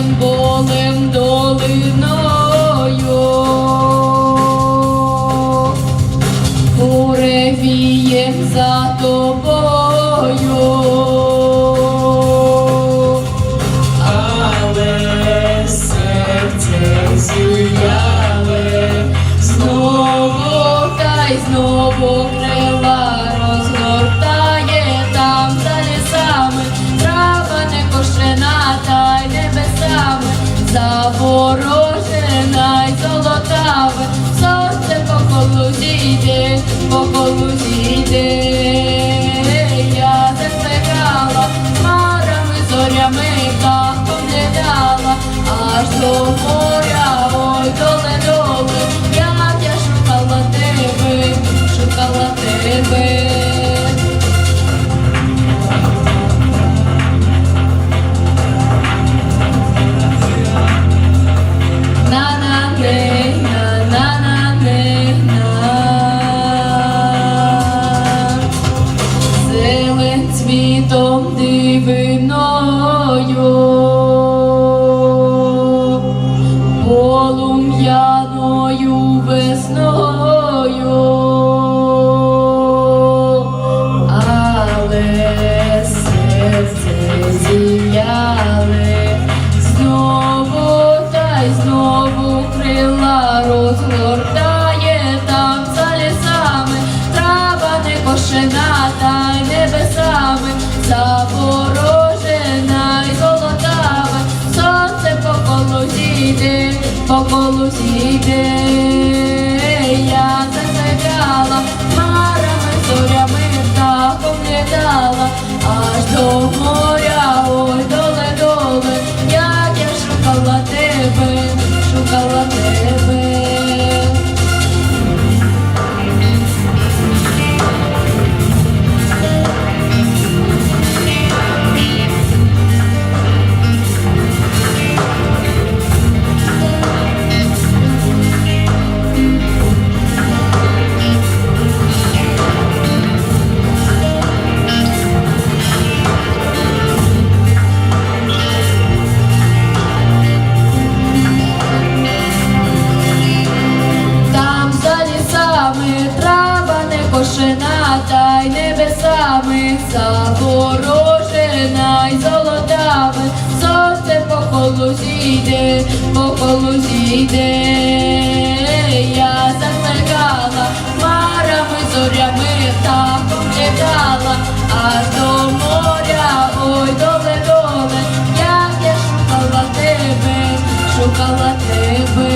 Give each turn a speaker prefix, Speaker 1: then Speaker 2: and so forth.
Speaker 1: am born in зійде, по колу зійде. Я закликала, хмарами, зорями, так поглядала, аж до моря, цвітом дивиною, полум'яною весною, але серце зіяли знову та й знову крила розгортає зійде, по колу зійде. Я закликала, Запорошена, та й небесами, запорожена й золотами, сонце по колузі йде, по колузі йде, я засмеркала марами, зорями та літала, а до моря, ой, доле, доле, як я шукала тебе, шукала тебе.